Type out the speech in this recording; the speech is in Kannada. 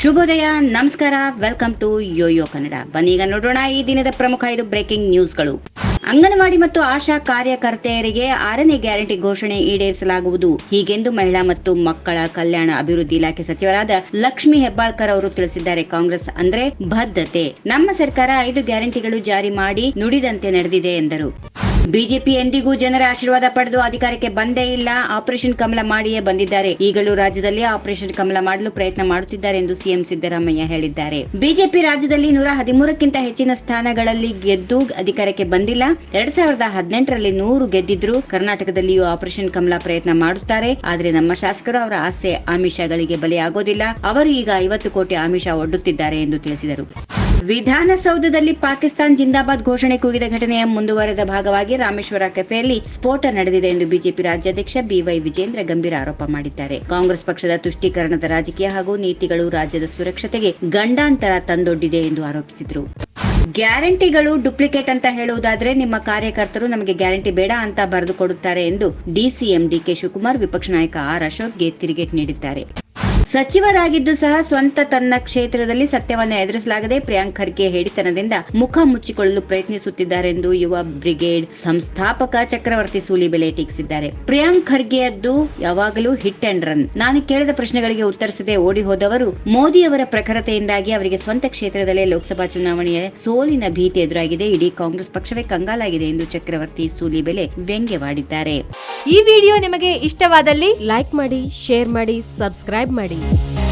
ಶುಭೋದಯ, ನಮಸ್ಕಾರ ವೆಲ್ಕಮ್ ಟು ಯೋಯೋ ಕನ್ನಡ ಬನ್ನೀಗ ನೋಡೋಣ ಈ ದಿನದ ಪ್ರಮುಖ ಐದು ಬ್ರೇಕಿಂಗ್ ನ್ಯೂಸ್ಗಳು ಅಂಗನವಾಡಿ ಮತ್ತು ಆಶಾ ಕಾರ್ಯಕರ್ತೆಯರಿಗೆ ಆರನೇ ಗ್ಯಾರಂಟಿ ಘೋಷಣೆ ಈಡೇರಿಸಲಾಗುವುದು. ಹೀಗೆಂದು ಮಹಿಳಾ ಮತ್ತು ಮಕ್ಕಳ ಕಲ್ಯಾಣ ಅಭಿವೃದ್ಧಿ ಇಲಾಖೆ ಸಚಿವರಾದ ಲಕ್ಷ್ಮಿ ಹೆಬ್ಬಾಳ್ಕರ್ ಅವರು ತಿಳಿಸಿದ್ದಾರೆ ಕಾಂಗ್ರೆಸ್ ಅಂದ್ರೆ ಬದ್ಧತೆ ನಮ್ಮ ಸರ್ಕಾರ ಐದು ಗ್ಯಾರಂಟಿಗಳು ಜಾರಿ ಮಾಡಿ ನುಡಿದಂತೆ ನಡೆದಿದೆ ಎಂದರು. ಬಿಜೆಪಿ ಎಂದಿಗೂ ಜನರ ಆಶೀರ್ವಾದ ಪಡೆದು ಅಧಿಕಾರಕ್ಕೆ ಬಂದೇ ಇಲ್ಲ. ಆಪರೇಷನ್ ಕಮಲ ಮಾಡಿಯೇ ಬಂದಿದ್ದಾರೆ. ಈಗಲೂ ರಾಜ್ಯದಲ್ಲಿ ಆಪರೇಷನ್ ಕಮಲ ಮಾಡಲು ಪ್ರಯತ್ನ ಮಾಡುತ್ತಿದ್ದಾರೆ ಎಂದು ಸಿಎಂ ಸಿದ್ದರಾಮಯ್ಯ ಹೇಳಿದ್ದಾರೆ. ಬಿಜೆಪಿ ರಾಜ್ಯದಲ್ಲಿ ನೂರ ಹದಿಮೂರಕ್ಕಿಂತ ಹೆಚ್ಚಿನ ಸ್ಥಾನಗಳಲ್ಲಿ ಗೆದ್ದು ಅಧಿಕಾರಕ್ಕೆ ಬಂದಿಲ್ಲ. ಎರಡ್ ಸಾವಿರದ ಹದಿನೆಂಟರಲ್ಲಿ ನೂರು ಗೆದ್ದಿದ್ರು. ಕರ್ನಾಟಕದಲ್ಲಿಯೂ ಆಪರೇಷನ್ ಕಮಲ ಪ್ರಯತ್ನ ಮಾಡುತ್ತಾರೆ. ಆದರೆ ನಮ್ಮ ಶಾಸಕರು ಅವರ ಆಸೆ ಆಮಿಷಗಳಿಗೆ ಬಲಿಯಾಗೋದಿಲ್ಲ. ಅವರು ಈಗ ಐವತ್ತು ಕೋಟಿ ಆಮಿಷ ಒಡ್ಡುತ್ತಿದ್ದಾರೆ ಎಂದು ತಿಳಿಸಿದರು. ವಿಧಾನಸೌಧದಲ್ಲಿ ಪಾಕಿಸ್ತಾನ್ ಜಿಂದಾಬಾದ್ ಘೋಷಣೆ ಕೂಗಿದ ಘಟನೆಯ ಮುಂದುವರೆದ ಭಾಗವಾಗಿ ರಾಮೇಶ್ವರ ಕೆಫೆಯಲ್ಲಿ ಸ್ಫೋಟ ನಡೆದಿದೆ ಎಂದು ಬಿಜೆಪಿ ರಾಜ್ಯಾಧ್ಯಕ್ಷ ಬಿವೈ ವಿಜೇಂದ್ರ ಗಂಭೀರ ಆರೋಪ ಮಾಡಿದ್ದಾರೆ. ಕಾಂಗ್ರೆಸ್ ಪಕ್ಷದ ತುಷ್ಟೀಕರಣದ ರಾಜಕೀಯ ಹಾಗೂ ನೀತಿಗಳು ರಾಜ್ಯದ ಸುರಕ್ಷತೆಗೆ ಗಂಡಾಂತರ ತಂದೊಡ್ಡಿದೆ ಎಂದು ಆರೋಪಿಸಿದರು. ಗ್ಯಾರಂಟಿಗಳು ಡುಪ್ಲಿಕೇಟ್ ಅಂತ ಹೇಳುವುದಾದ್ರೆ ನಿಮ್ಮ ಕಾರ್ಯಕರ್ತರು ನಮಗೆ ಗ್ಯಾರಂಟಿ ಬೇಡ ಅಂತ ಬರೆದು ಕೊಡುತ್ತಾರೆ ಎಂದು ಡಿಸಿಎಂ ಡಿಕೆ ಶಿವಕುಮಾರ್ ವಿಪಕ್ಷ ನಾಯಕ ಆರ್ ಅಶೋಕ್ಗೆ ತಿರುಗೇಟ್ ನೀಡಿದ್ದಾರೆ. ಸಚಿವರಾಗಿದ್ದು ಸಹ ಸ್ವಂತ ತನ್ನ ಕ್ಷೇತ್ರದಲ್ಲಿ ಸತ್ಯವನ್ನು ಎದುರಿಸಲಾಗದೆ ಪ್ರಿಯಾಂಕ್ ಖರ್ಗೆ ಹೇಳಿತನದಿಂದ ಮುಖ ಮುಚ್ಚಿಕೊಳ್ಳಲು ಪ್ರಯತ್ನಿಸುತ್ತಿದ್ದಾರೆಂದು ಯುವ ಬ್ರಿಗೇಡ್ ಸಂಸ್ಥಾಪಕ ಚಕ್ರವರ್ತಿ ಸೂಲಿಬೆಲೆ ಟೀಕಿಸಿದ್ದಾರೆ. ಪ್ರಿಯಾಂಕ್ ಖರ್ಗೆಯದ್ದು ಯಾವಾಗಲೂ ಹಿಟ್ ಅಂಡ್ ರನ್. ನಾನು ಕೇಳಿದ ಪ್ರಶ್ನೆಗಳಿಗೆ ಉತ್ತರಿಸದೆ ಓಡಿ ಹೋದವರು ಮೋದಿಯವರ ಪ್ರಖರತೆಯಿಂದಾಗಿ ಅವರಿಗೆ ಸ್ವಂತ ಕ್ಷೇತ್ರದಲ್ಲೇ ಲೋಕಸಭಾ ಚುನಾವಣೆಯ ಸೋಲಿನ ಭೀತಿ ಎದುರಾಗಿದೆ. ಇಡೀ ಕಾಂಗ್ರೆಸ್ ಪಕ್ಷವೇ ಕಂಗಾಲಾಗಿದೆ ಎಂದು ಚಕ್ರವರ್ತಿ ಸೂಲಿಬೆಲೆ ವ್ಯಂಗ್ಯವಾಡಿದ್ದಾರೆ. ಈ ವಿಡಿಯೋ ನಿಮಗೆ ಇಷ್ಟವಾದಲ್ಲಿ ಲೈಕ್ ಮಾಡಿ, ಶೇರ್ ಮಾಡಿ, ಸಬ್ಸ್ಕ್ರೈಬ್ ಮಾಡಿ. Bye.